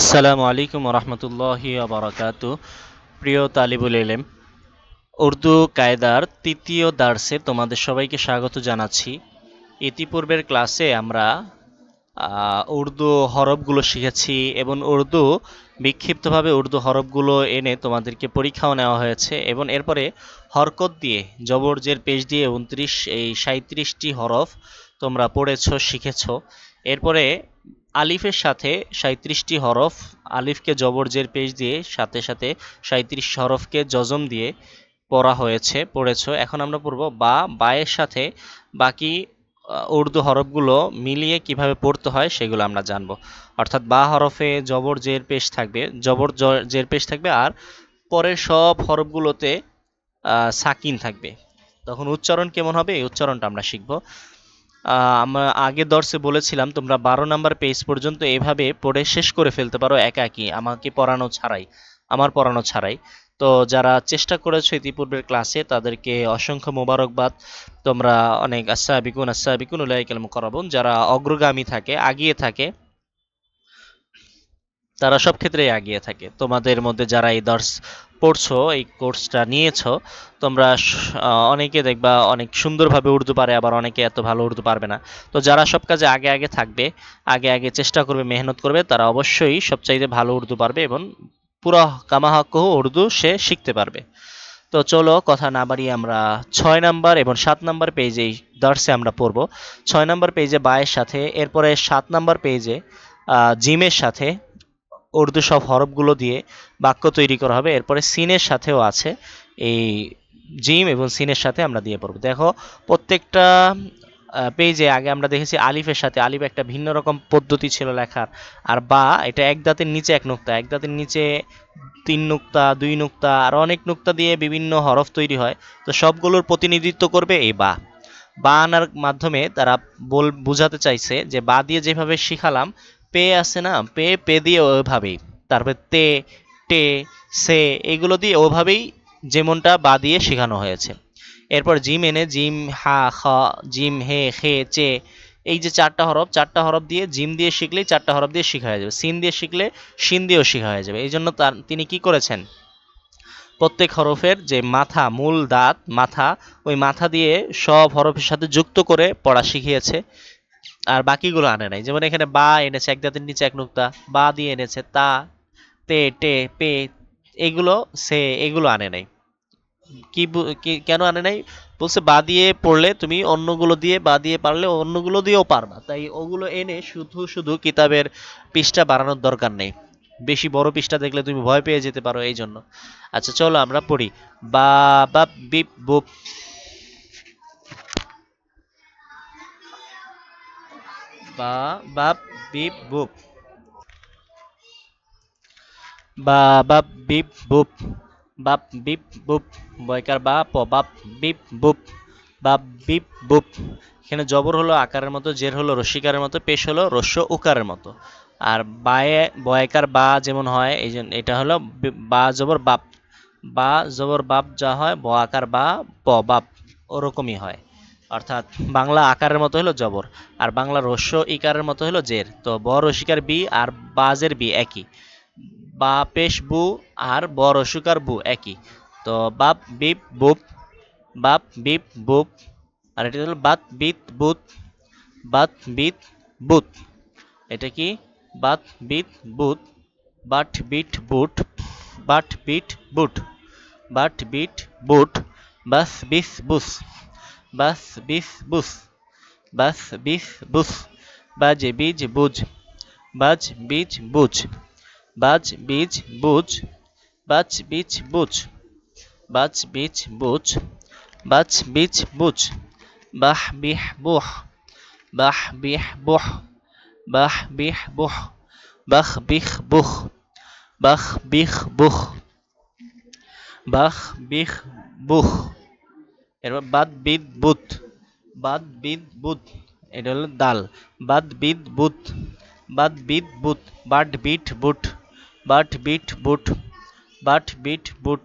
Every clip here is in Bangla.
আসসালামু আলাইকুম রহমতুল্লাহি আবরাকাত প্রিয় তালিবুল এলেম উর্দু কায়দার তৃতীয় দার্সে তোমাদের সবাইকে স্বাগত জানাচ্ছি। ইতিপূর্বের ক্লাসে আমরা উর্দু হরফগুলো শিখেছি এবং উর্দু বিক্ষিপ্তভাবে উর্দু হরফগুলো এনে তোমাদেরকে পরীক্ষাও নেওয়া হয়েছে এবং এরপরে হরকত দিয়ে, জবরজের পেশ দিয়ে উনত্রিশ, এই সাঁত্রিশটি হরফ তোমরা পড়েছ, শিখেছ। এরপরে আলিফের সাথে সাঁত্রিশটি হরফ, আলিফকে জবরজের পেশ দিয়ে সাথে সাথে সাঁত্রিশ হরফকে জজম দিয়ে পড়া হয়েছে, পড়েছো। এখন আমরা পড়ব বা, বায়ের সাথে বাকি উর্দু হরফগুলো মিলিয়ে কীভাবে পড়তে হয় সেগুলো আমরা জানব। অর্থাৎ বা হরফে জবর জের পেশ থাকবে, জবর জের পেশ থাকবে আর পরের সব হরফগুলোতে সাকিন থাকবে। তখন উচ্চারণ কেমন হবে? এই উচ্চারণটা আমরা শিখব। আমরা আগের দর্শে বলেছিলাম, তোমরা বারো নাম্বার পেজ পর্যন্ত এভাবে পড়ে শেষ করে ফেলতে পারো একাকি আমাকে পড়ানো ছাড়াই, আমার পড়ানো ছাড়াই। তো যারা চেষ্টা করেছ ইতিপূর্বের ক্লাসে তাদেরকে অসংখ্য মোবারকবাদ। তোমরা অনেক আচ্ছা বিকুন আচ্ছা বিকুন উলাইকাল মুকরাবুন যারা অগ্রগামী থাকে, আগিয়ে থাকে, তারা সব ক্ষেত্রেই আগিয়ে থাকে। তোমাদের মধ্যে যারা এই দর্শ পড়ছো, এই কোর্সটা নিয়েছো, তোমরা অনেকে দেখবা অনেক সুন্দরভাবে উর্দু পারে, আবার অনেকে এত ভালো উর্দু পারবে না। তো যারা সব কাজে আগে আগে থাকবে, আগে আগে চেষ্টা করবে, মেহনত করবে, তারা অবশ্যই সবচাইতে ভালো উর্দু পারবে এবং পুরো কামাহাক্কহ উর্দু সে শিখতে পারবে। তো চলো, কথা না বাড়িয়ে আমরা ছয় নাম্বার এবং সাত নাম্বার পেজেই দর্শে আমরা পড়ব। ছয় নাম্বার পেজে বায়ের সাথে, এরপরে সাত নাম্বার পেজে জিমের সাথে উর্দু সব হরফগুলো দিয়ে বাক্য তৈরি করা হবে। এরপরে সিনের সাথেও আছে এই জিম এবং সিনের সাথে আমরা দিয়ে পড়ব। দেখো, প্রত্যেকটা পেজে আগে আমরা দেখেছি আলিফের সাথে। আলিফ একটা ভিন্ন রকম পদ্ধতি ছিল লেখার। আর বা, এটা এক দাঁতের নিচে এক নুক্তা, এক দাঁতের নিচে তিন নুক্তা, দুই নুক্তা, আর অনেক নুক্তা দিয়ে বিভিন্ন হরফ তৈরি হয়। তো সবগুলোর প্রতিনিধিত্ব করবে এই বা। বা আনার মাধ্যমে তারা বল, বোঝাতে চাইছে যে বা দিয়ে যেভাবে শিখালাম পে আছে না, পে পে দিয়ে ওইভাবেই তারপরে তে টে সে, এগুলো দিয়ে ওভাবেই যেমনটা বা দিয়ে শেখানো হয়েছে। এরপর জিম এনে জিম, হা, খ, জিম, হে, খে, চে, এই যে চারটা হরফ চারটা হরফ দিয়ে জিম দিয়ে শিখলেই চারটা হরফ দিয়ে শেখা হয়ে যাবে। সিন দিয়ে শিখলে সিন দিয়েও শেখা হয়ে যাবে। এই জন্য তার, তিনি কি করেছেন? প্রত্যেক হরফের যে মাথা, মূল দাঁত, মাথা, ওই মাথা দিয়ে সব হরফের সাথে যুক্ত করে পড়া শিখিয়েছে। আর বাকিগুলো আনে নাই। যেমন এখানে বা এনেছে, এক দাঁতের নিচে এক নুক্তা, বা দিয়ে এনেছে, তা, তে, টে, পে, এগুলো সে, এগুলো আনে নাই। কি কেন আনে নাই? বলছে, বা দিয়ে পড়লে তুমি অন্যগুলো দিয়ে, বা দিয়ে পারলে অন্যগুলো দিয়েও পারবা। তাই ওগুলো এনে শুধু শুধু কিতাবের পৃষ্ঠা বাড়ানোর দরকার নেই। বেশি বড় পৃষ্ঠা দেখলে তুমি ভয় পেয়ে যেতে পারো এই জন্য আচ্ছা চলো আমরা পড়ি। বা বা, বিপ, বুপ। বা, বাপ, বিপ, বুপ। বা, বাপ, বিপ, বুপ। বাপ, বিপ, বুপ। বয়কার বা, প, বাপ, বিপ, বুপ। বাপ, বিপ, বুপ। এখানে জবর হলো আকারের মতো, জের হলো রসিকারের মতো, পেশ হলো রস্য উকারের মতো। আর বায়ে, বয়কার বা যেমন হয়, এই এটা হলো বা জবর, বাপ। বা, জবর, বাপ যা হয় ব আকার বা, প, বাপ। ওরকমই হয়। অর্থাৎ বাংলা আকারের মতো হলো জবর, আর বাংলা রস্য ইকারের মতো হলো জের। তো ব রসিকার বি আর বাজের বি একই। বা পেশ বু আর ব রসিকার বু একই। তো বাপ, বিপ, বুপ, বাপ, বিপ, বুপ, আর এটা হলো বাত, বিত, বুত, বাত, বিত, বুত। এটা কি? বাত, বিত, বুত, বাট, বিট, বুট, বাট, বিট, বুট, বাট, বিট, বুট, বাস, বিস, বুস। বাস, বিস, বুস। বাস, বিস, বুস। বাজে, বীজ বুঝ বাজ, বীজ বুঝ বাজ, বীজ বুঝ বাজ, বীজ বুঝ বাজ, বীজ বুঝ বাজ, বীজ বুঝ বাহ, বিহ, বুহ। বাহ, বিহ, বুহ। বাহ, বিহ, বুহ। বাহ, বিহ, বুহ। বাহ, বিহ, বুহ। বাহ, বিহ, বুহ। এরপর বাদ বিদ বুত। বাদ বিদ বুত। এটা হলো দাল। বাদ বিদ বুত। বাদ বিদ বুত। বাট বিট বুট। বাট বিট বুট। বাট বিট বুট।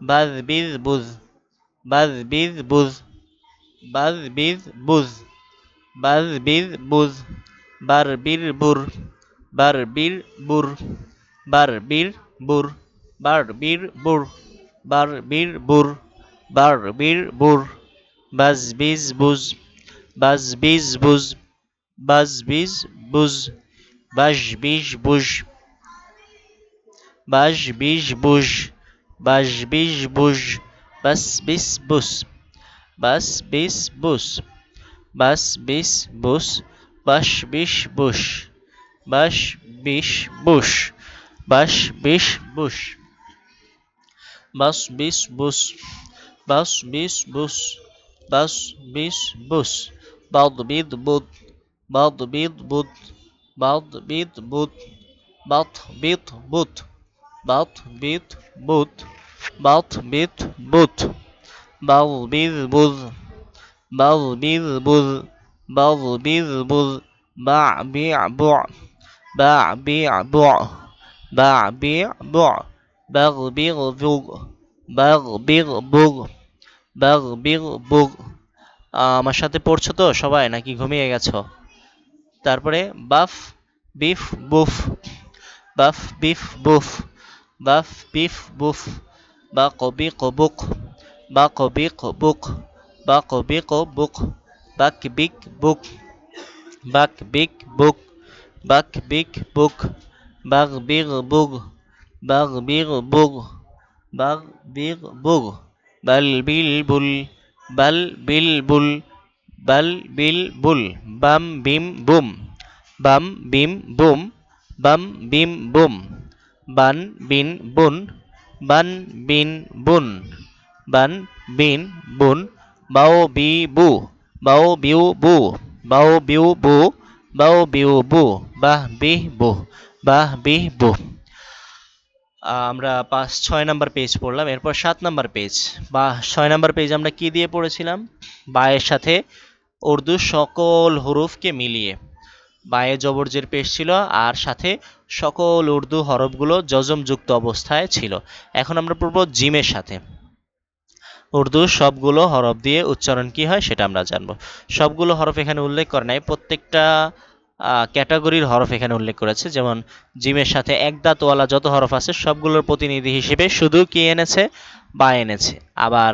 বাজ বিজ বুজ। বাজ বিজ বুজ। বাজ বিজ বুজ। বাজ বিজ বুজ। বার বীর বুর। বার বীর বুর। বার বীর বুর। বার বীর বুর। বার বীর বুর। বার বীর বুর বাজ বিজ বুজ বাজ বিজ বুজ বাজ বিজ বুজ বাজ বিজ বুজ বাজ বিজ বুজ বাজ বিজ বুজ বাস বিস বুস বাস বিস বুস বাস বিস বুস বাস বিশ বুশ বাস বিশ বুশ বাস বিশ বুশ বাস বিশ বুশ বাস বিশ বুশ বাস বিশ বুশ বাদ বিদ বুদ বাদ বিদ বুদ বাদ বিদ বুদ বাত বিদ বুদ বাত বিদ বুদ বাত বিদ বুদ বাউ বিদ বুদ বাউ বিদ বুদ বাউ বিদ বুদ বা বি বু বা বি বু বা বি বু bag big bug bag big bug bag. Big bug আমার সাথে পড়ছো তো সবাই, নাকি ঘুমিয়ে গেছো? তারপরে বাফ, বিফ, বুফ। বাফ, বিফ, বুফ। বাফ, বিফ, বুফ। বা কবি কবুক বা কবি কবুক বা কবি কবুক বাক। বিক বুক। বাক বিক। বুক বাক। বিক বুক। বাগ big. বুগ bug big বুগ। Bug big বুগ। বাল বিল বুল, বাল বিল বুল, বাল বিল বুল, বাম বিম বুম, বাম বিম বুম, বাম বিম বুম, বান বিন বুন, বান বিন বুন, বান বিন বুন, বাও বি বু, বাও বিউ বু, বাও বিউ বু, বাও বিউ বু, বাহ বিহ বু, বাহ বিহ বু। আমরা পাঁচ ছয় নাম্বার পেজ পড়লাম, এরপর সাত নাম্বার পেজ বা ছয় নাম্বার পেজ আমরা কি দিয়ে পড়েছিলাম? বায়ের সাথে উর্দু সকল হরফকে মিলিয়ে। বায়ে জবরজের পেশ ছিল, আর সাথে সকল উর্দু হরফগুলো যজমযুক্ত অবস্থায় ছিল। এখন আমরা পড়ব জিমের সাথে। উর্দু সবগুলো হরফ দিয়ে উচ্চারণ কি হয় সেটা আমরা জানব। সবগুলো হরফ এখানে উল্লেখ করে নাই, প্রত্যেকটা ক্যাটাগরির হরফ এখানে উল্লেখ করেছে, যেমন জিমের সাথে এক দাঁতওয়ালা যত হরফ আছে সবগুলোর প্রতিনিধি হিসেবে শুধু কি এনেছে? বা এনেছে। আবার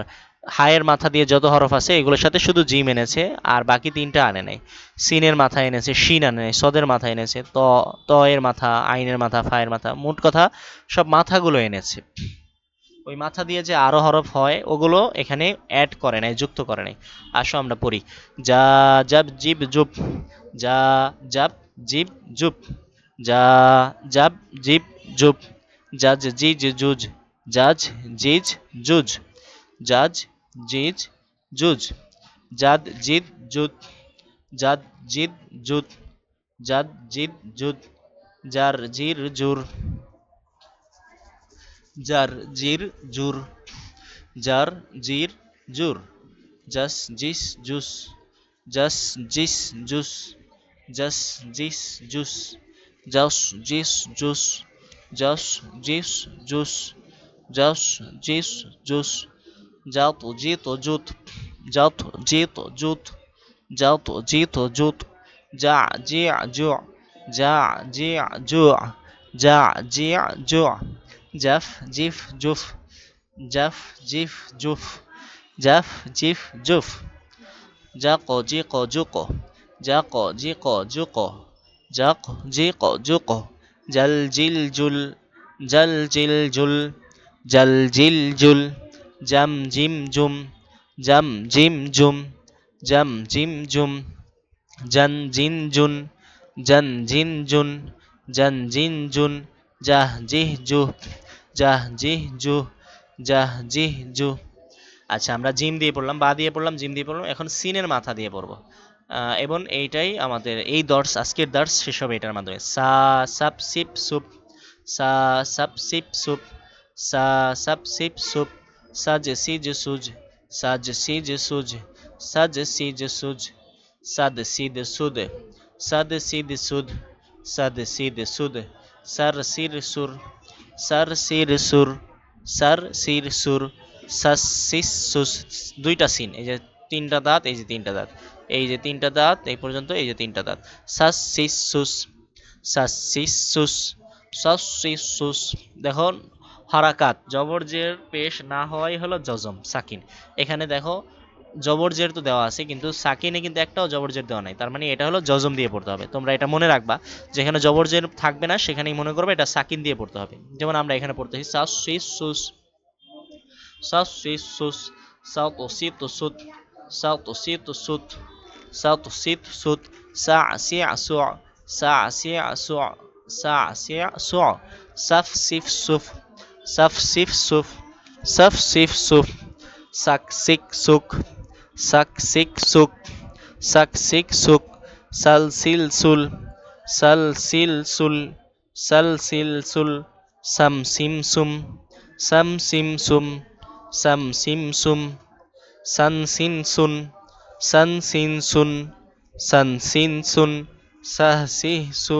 হায়ের মাথা দিয়ে যত হরফ আছে এগুলোর সাথে শুধু জিম এনেছে, আর বাকি তিনটা আনে নাই। সিনের মাথা এনেছে, শিন আনে নাই, সদের মাথা এনেছে, ত ত এর মাথা, আইনের মাথা, ফায়ের মাথা, মোট কথা সব মাথাগুলো এনেছে। ওই মাথা দিয়ে যে আরও হরফ হয়, ওগুলো এখানে অ্যাড করে নাই, যুক্ত করে নাই। আসো আমরা পড়ি। যা জাব জিব, জুব। যা জাব জিব জুব যা জাব জিব জুব জাজ জিজ জুজ জাজ জিজ জুজ জাজ জিজ জুজ জাদ জিদ জুদ জাদ জিদ জুদ জাদ জিদ জুদ জার জির জুর জার জির জুর জার জির জুর জাস জিস জুস জাস জিস জুস জাস জিস জুস জাস জিস জুস জাস জিস জুস জাস জিস জুস জাত জিত জুত জাত জিত জুত জাত জিত জুত যা জিয়া জু যা জিয়া জু যা জিয়া জু জাফ জিফ জুফ জাফ জিফ জুফ জাফ জিফ জুফ জাক জিক জুক জাক, জিক, জুক। জাক, জিক, জুক। জাল জিল জুল, জাল জিল জুল। জাল জিল জুল, জাম জিম জুম। জাম জিম জুম, জাম জিম জুম। জান জিন জুন, জান জিন জুন। জান জিন জুন, জাহ জিহ জুহ জাহ জিহ জু, জাহ জিহ জু। আচ্ছা আমরা জিম দিয়ে পড়লাম, বা দিয়ে পড়লাম, জিম দিয়ে পড়লাম। এখন সিনের মাথা দিয়ে পড়ব। এবং এইটাই আমাদের, এই দর্শ, আজকের দর্শ শেষ হবে এটার মাধ্যমে। সা, সাপ, সিপ, সুপ। সা, সাপ, সিপ, সুপ। সা, সাপ, সিপ, সুপ। সাজ। সিজ। সুজ সাজ সিজ। সুজ সাজ সিজ সুজ সাদ। সিদ। সুদ সাদ সিদ। সুদ সাদ সিদ সুদ সর। সির সুর সর। সির সুর সর সির সুর। সাস সিস সুস। দুইটা সিন, এই যে তিনটা দাঁত, এই যে তিনটা দাঁত। এই যে তিনটা দাঁত, এই পর্যন্ত এই যে তিনটা দাঁত। সাস সিস সুস সাসিসুস সাসিসুস দেখো হারাকাত, জবরজের পেশ না হওয়াই হলো জজম, সাকিন। এখানে দেখো, জবরজের তো দেওয়া আছে, কিন্তু সাকিনে কিন্তু একটাও জবরজের দেওয়া নাই। তার মানে এটা হলো জজম দিয়ে পড়তে হবে। তোমরা এটা মনে রাখবা, যেখানে জবরজের থাকবে না, সেখানেই মনে করবে এটা সাকিন দিয়ে পড়তে হবে। যেমন আমরা এখানে পড়তেছি ستصيب صوت سعسع سع سعسع سع سعسع سع سوع سف سيف سوف سف سيف سوف سف سيف سوف سك سيك سوك سك سيك سوك سك سيك سوك سل سيل سول سل سيل سول سل سيل سول سم سيم سوم سم سيم سوم سم سيم سوم سن سين سون সাকসিকসুক সাকসিকসুক সাকসিকসুক সালসিলসুল সালসিলসুল সালসিলসুল সামসিমসুম সামসিমসুম সামসিমসুম সানসিনসুন সানসিনসুন সানসিনসুন সাহসিহসু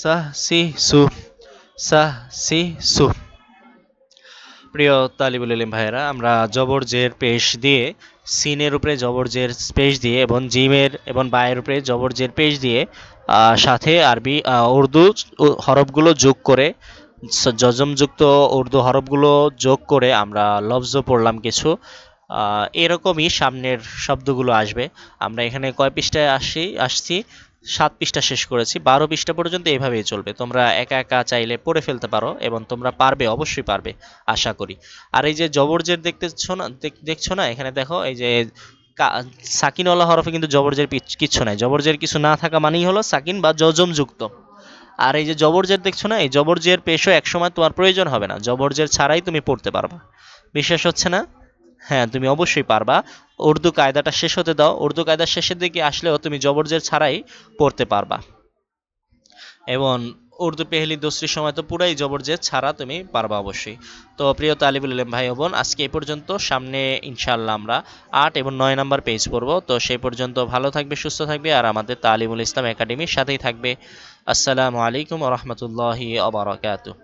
সাহসিহসু সাহসিহসু প্রিয় তালিবুল ইলিম ভাইয়েরা, আমরা জবর জের পেশ দিয়ে, সিনের উপরে জবর জের পেশ দিয়ে এবং জিমের এবং বায়ের উপরে জবর জের পেশ দিয়ে সাথে আরবি উর্দু হরফগুলো যোগ করে যজমযুক্ত উর্দু হরফগুলো যোগ করে আমরা লফজ পড়লাম কিছু। এরকমই সামনের শব্দগুলো আসবে। আমরা এখানে কয় পৃষ্ঠায় আসি? আসছি। সাত পৃষ্ঠা শেষ করেছি। বারো পৃষ্ঠা পর্যন্ত এভাবেই চলবে। তোমরা একা একা চাইলে পড়ে ফেলতে পারো এবং তোমরা পারবে, অবশ্যই পারবে, আশা করি। আর এই যে জবরজের দেখতেছো না, দেখ- দেখছ না? এখানে দেখো, এই যে সাকিনওয়ালা হরফে কিন্তু জবরজের কিচ্ছু নাই। জবরজের কিছু না থাকা মানেই হলো সাকিন বা যুক্ত। আর এই যে জবরজের দেখছ না, এই জবরজের পেশও একসময় তোমার প্রয়োজন হবে না। জবরজের ছাড়াই তুমি পড়তে পারবা। বিশ্বাস হচ্ছে না? হ্যাঁ তুমি অবশ্যই পারবা। উর্দু কায়দাটা শেষ হতে দাও। উর্দু কায়দার শেষের দিকে আসলেও তুমি জবরজের ছাড়াই পড়তে পারবা। এবং উর্দু পেহলি দোসরির সময় তো পুরাই জবরজের ছাড়া তুমি পারবা অবশ্যই। তো প্রিয় তালিবুল ইলম ভাই বোন, আজকে এই পর্যন্ত সামনে ইনশাআল্লাহ আমরা আট এবং নয় নাম্বার পেজ পড়ব। তো সেই পর্যন্ত ভালো থাকবে, সুস্থ থাকবে আর আমাদের তালিমুল ইসলাম একাডেমির সাথেই থাকবে। আসসালামু আলাইকুম রহমতুল্লাহি আবরাকাতুহ